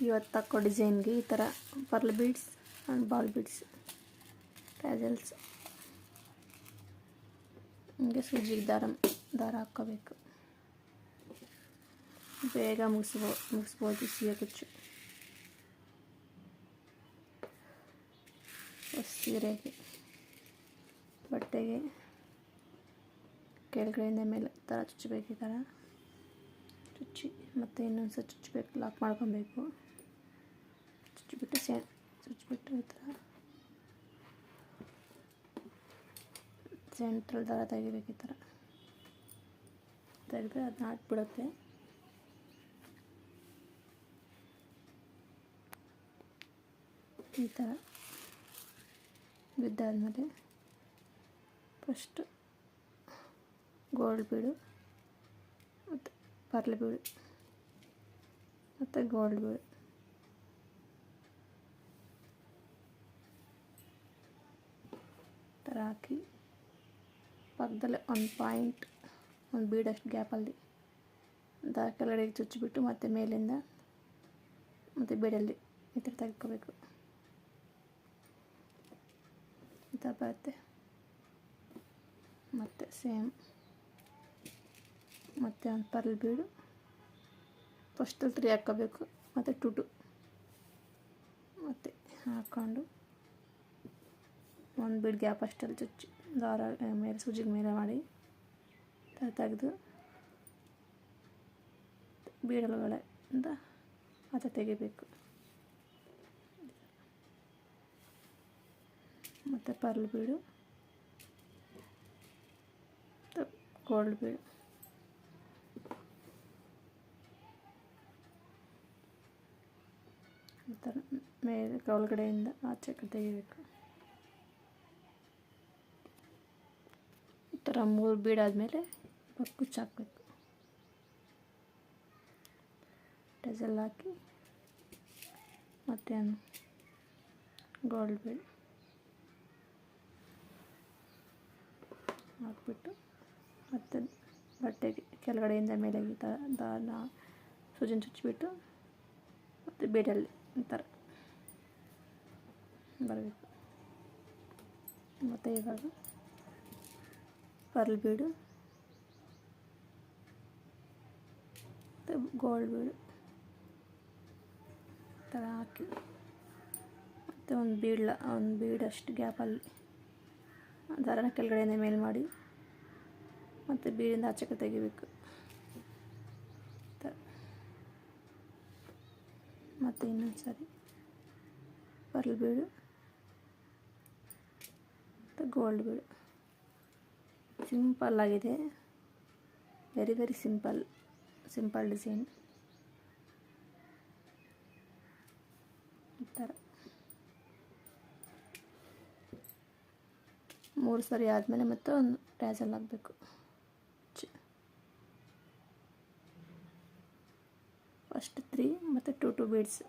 ಇವತ್ತು ತಕ್ಕೋ ಡಿಸೈನ್ಗೆ ಈ ಥರ pearl beads and ball beads tassels. ಹಿಂಗೆ ಸೂಜಿಗೆ ದಾರ ದಾರ ಹಾಕ್ಕೋಬೇಕು. ಬೇಗ ಮುಗಿಸ್ಬೋ, ಮುಗಿಸ್ಬೋದು ಸೀರೆ ಕುಚ್ಚು. ಸೀರೆಗೆ ಬಟ್ಟೆಗೆ, ಕೆಳಗಡೆಯಿಂದ ಮೇಲೆ ಥರ ಚುಚ್ಚಬೇಕು ಈ ಥರ ಚುಚ್ಚಿ ಮತ್ತು ಇನ್ನೊಂದು ಸಹ ಚುಚ್ಚಬೇಕು, ಲಾಕ್ ಮಾಡ್ಕೊಬೇಕು. ಚುಚ್ಚಿಬಿಟ್ಟು ಸೇ ಚುಚ್ಚಿಬಿಟ್ಟು ಈ ಥರ. ಸೆಂಟ್ರಲ್ ದಾರ ತೆಗಿಬೇಕು ಈ ಥರ. ತೆಗೆದ್ರೆ ಅದು ನಾಟ್ಬಿಡುತ್ತೆ ಈ ಥರ ಬಿದ್ದಾದಮೇಲೆ ಫಸ್ಟು ಗೋಲ್ಡ್ ಬೀಡು ಮತ್ತು ಪರ್ಲ್ ಬೀಡು ಮತ್ತು ಗೋಲ್ಡ್ ಬೀಡು ಥರ ಹಾಕಿ ಪಕ್ಕದಲ್ಲೇ ಒಂದು ಪಾಯಿಂಟ್ ಒಂದು ಬೀಡಷ್ಟು ಗ್ಯಾಪಲ್ಲಿ ದಾರ ಕೆಳಗಡೆಗೆ ಚುಚ್ಚಿಬಿಟ್ಟು ಮತ್ತೆ ಮೇಲಿಂದ ಮತ್ತು ಬೀಡಲ್ಲಿ ಈ ಥರ ತೆಗೆದ್ಕೋಬೇಕು ಈ ಥರ ಬರುತ್ತೆ ಮತ್ತು ಸೇಮ್ ಮತ್ತು ಒಂದು ಪರ್ಲ್ ಬೀಡು ಫಸ್ಟಲ್ಲಿ ತ್ರೀ ಹಾಕ್ಕೋಬೇಕು ಮತ್ತು ಟುಟು ಮತ್ತು ಹಾಕ್ಕೊಂಡು ಒಂದು ಬಿಡ್ ಗ್ಯಾಪ್ ಅಷ್ಟಲ್ಲಿ ಚುಚ್ಚಿ ದಾರ ಆ, ಮೇಲೆ ಸೂಜಿಗೆ ಮೇಲೆ ಮಾಡಿ ತೆಗೆದು ತೆಗೆದು ಅಂತ ಆಚೆ ತೆಗಿಬೇಕು. ಮತ್ತು ಪರ್ಲ್ ಬೀಡು ಮತ್ತು ಗೋಲ್ಡ್ ಬೀಡು. ಈ ಥರ ಮೇಲೆ ಒಳಗಡೆಯಿಂದ ಆಚೆ ತೆಗಿಬೇಕು. ಥರ ಮೂರು ಬೀಡಾದಮೇಲೆ ಕುಚ್ಚು ಹಾಕಬೇಕು. ಟೆಸಲ್ ಹಾಕಿ ಮತ್ತೇನು ಗೋಲ್ಡ್ ಬೀಡ್ ಹಾಕ್ಬಿಟ್ಟು ಮತ್ತೆ ಬಟ್ಟೆಗೆ ಕೆಳಗಡೆಯಿಂದ ಮೇಲೆ ಈ ಥರ ಸೂಜಿನ ಚುಚ್ಚಿಬಿಟ್ಟು ಮತ್ತು ಬೀಡಲ್ಲಿ ಈ ಥರ ಬರಬೇಕು. ಮತ್ತು ಇವಾಗ ಪರ್ಲ್ ಬೀಡು. ಮತ್ತು ಗೋಲ್ಡ್ ಬೀಡು. ಥರ ಹಾಕಿ. ಮತ್ತು ಒಂದು ಬೀಡ್ಲ, ಒಂದು ಬೀಡಷ್ಟು ಗ್ಯಾಪಲ್ಲಿ. ದಾರನ ಕೆಳಗಡೆಯಿಂದ ಮೇಲೆ ಮಾಡಿ. ಮತ್ತು ಬೀಡಿಂದ ಆಚೆಗೆ ತೆಗಿಬೇಕು. ಮತ್ತು ಇನ್ನೊಂದು ಸಾರಿ. Pearl bead. ಮತ್ತು ಗೋಲ್ಡ್ ಬೀಡು. ಸಿಂಪಲ್ ಆಗಿದೆ. Very very simple simple design ಥರ ಮೂರು ಸರಿ ಆದಮೇಲೆ ಮತ್ತೆ ಒಂದು ಟ್ಯಾಸಲ್ ಹಾಕಬೇಕು. ಫಸ್ಟ್ ತ್ರೀ ಮತ್ತು ಟು ಟು ಬೀಡ್ಸ್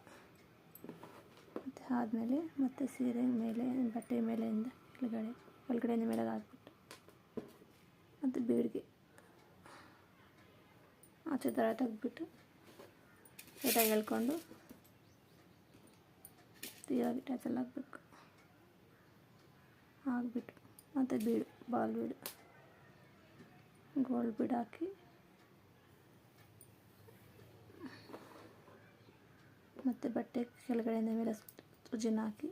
ಮತ್ತು ಆದಮೇಲೆ ಮತ್ತೆ ಸೀರೆ ಮೇಲೆ, ಬಟ್ಟೆ ಮೇಲೆಯಿಂದ ಕೆಳಗಡೆ, ಕೆಳಗಡೆಯಿಂದ ಮೇಲೆ ಹಾಕ್ಬಿಟ್ಟು ಮತ್ತು ಬೇಡಿಗೆ. ಆಚೆ ಥರ ತೆಗೆದ್ಬಿಟ್ಟು ನೀಟಾಗಿ ಎಳ್ಕೊಂಡು ತೀರಾಗಿ ಟ್ಯಾಚಲ್ಲಿ ಹಾಕ್ಬೇಕು. ಹಾಕ್ಬಿಟ್ಟು ಮತ್ತು ಬೀಡು, ಬಾಲ್ ಬೀಡು. ಗೋಲ್ಡ್ ಬೀಡು ಹಾಕಿ ಮತ್ತು ಬಟ್ಟೆ ಕೆಳಗಡೆಯಿಂದ ಮೇಲೆ ಸುಜಿನ ಹಾಕಿ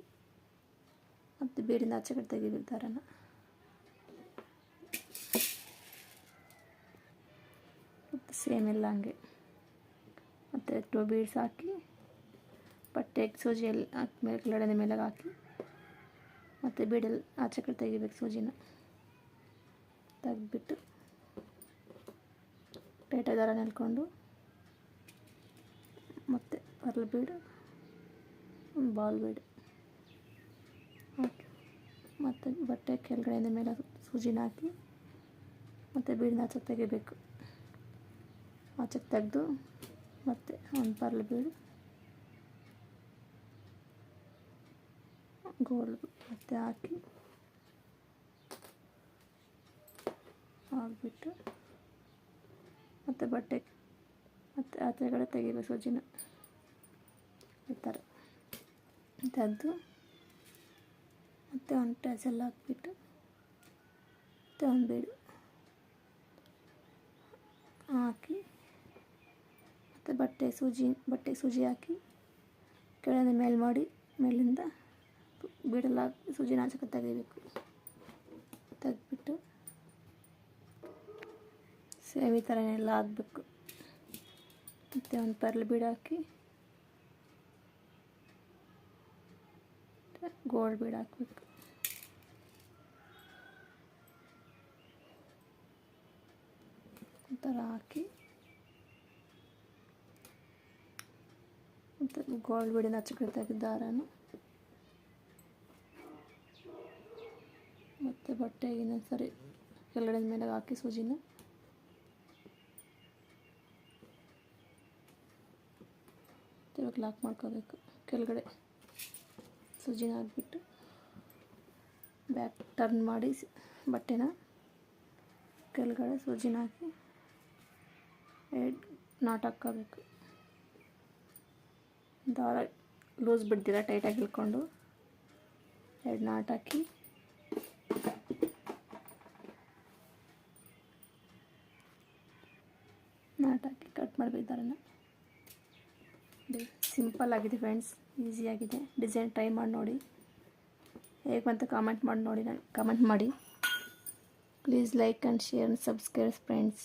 ಮತ್ತು ಬೀಡಿಂದ ಆಚೆ ಕಡೆ ತೆಗಿಬೇಕು ಸೇಮ್ ಎಲ್ಲ ಹಂಗೆ. ಮತ್ತು ಟೂ ಬೀಡ್ಸ್ ಹಾಕಿ ಬಟ್ಟೆಗೆ ಸೂಜಿಯಲ್ಲಿ ಹಾಕಿ ಮೇಲೆ ಕೆಳಗಡೆ ಮೇಲೆ ಹಾಕಿ, ಮತ್ತು ಬೀಡಲ್ಲಿ ಆಚೆ ಕಡೆ ತೆಗಿಬೇಕು ಸೂಜಿನ. ತೆಗೆದ್ಬಿಟ್ಟು ಪೇಟೆ ದಾರ ನೆಲ್ಕೊಂಡು, ಮತ್ತು ಪರ್ಲ್ ಬೀಡು ಬಾಲ್ ಬೀಡು ಹಾಕಿ, ಮತ್ತು ಬಟ್ಟೆ ಕೆಳಗಡೆಯಿಂದ ಮೇಲೆ ಸೂಜಿನ ಹಾಕಿ, ಮತ್ತು ಬೀಡಿನ ಆಚೆ ತೆಗಿಬೇಕು. ಆಚೆ ತೆಗೆದು ಮತ್ತೆ ಒಂದು ಪರ್ಲ್ ಬೀಡು ಗೋಲ್ಡ್ ಮತ್ತೆ ಹಾಕಿ. ಹಾಕ್ಬಿಟ್ಟು ಮತ್ತು ಬಟ್ಟೆ ಮತ್ತು ಆಚೆಗಡೆ ತೆಗಿಬೇಕು ಸೂಜಿನ. ತೆಗೆದು ಮತ್ತು ಒಂದು ಟಚಲ್ ಹಾಕ್ಬಿಟ್ಟು ಮತ್ತು ಒಂದು ಬೀಡು ಹಾಕಿ ಮತ್ತು ಬಟ್ಟೆ ಸೂಜಿ ಬಟ್ಟೆ ಸೂಜಿ ಹಾಕಿ ಕೆಳಗಿಂದ ಮೇಲೆ ಮಾಡಿ, ಮೇಲಿಂದ ಬೀಡಲ್ಲ ಸೂಜಿನ ಆಚೆ ತೆಗಿಬೇಕು. ತೆಗೆದ್ಬಿಟ್ಟು ಸೇವಿ ಈ ಥರನೇ ಎಲ್ಲ ಆಗಬೇಕು ಮತ್ತು ಒಂದು ಪರ್ಲ್ ಬೀಡು ಹಾಕಿ ಗೋಲ್ಡ್ ಬೀಡ್ ಹಾಕ್ಬೇಕು. ಒಂಥರ ಹಾಕಿ ಮತ್ತು ಗೋಲ್ಡ್ ಬಿಡಿನ ಹಚ್ಚಿಕೊಂಡು ತೆಗೆದ ದಾರನ. ಮತ್ತು ಬಟ್ಟೆಗೆ ಇನ್ನೊಂದು ಸರಿ ಕೆಳಗಡೆ ಮೇಲೆ ಹಾಕಿ ಸೂಜಿನ. ಇವಾಗ ಲಾಕ್ ಮಾಡ್ಕೋಬೇಕು. ಕೆಳಗಡೆ ಸೂಜಿನ ಹಾಕ್ಬಿಟ್ಟು ಬ್ಯಾಕ್ ಟರ್ನ್ ಮಾಡಿ ಬಟ್ಟೆನ ಕೆಳಗಡೆ ಸೂಜಿನ ಹಾಕಿ ನಾಟ್ ಹಾಕ್ಕೋಬೇಕು. ದಾರ ಲೂಸ್ ಬಿಡ್ತೀರ ಟೈಟಾಗಿ ಇಳ್ಕೊಂಡು? ಎರಡು ನಾಟ್ ಹಾಕಿ. ನಾಟ್ ಹಾಕಿ ಕಟ್ ಮಾಡಬೇಕು ದಾರನ. ಸಿಂಪಲ್ ಆಗಿದೆ ಫ್ರೆಂಡ್ಸ್ ಈಸಿಯಾಗಿದೆ ಡಿಸೈನ್ ಟ್ರೈ ಮಾಡಿ ನೋಡಿ. ಹೇಗೆ ಬಂತು ಕಾಮೆಂಟ್ ಮಾಡಿ ನೋಡಿ ನಾನು ಕಮೆಂಟ್ ಮಾಡಿ. Please like and share subscribe friends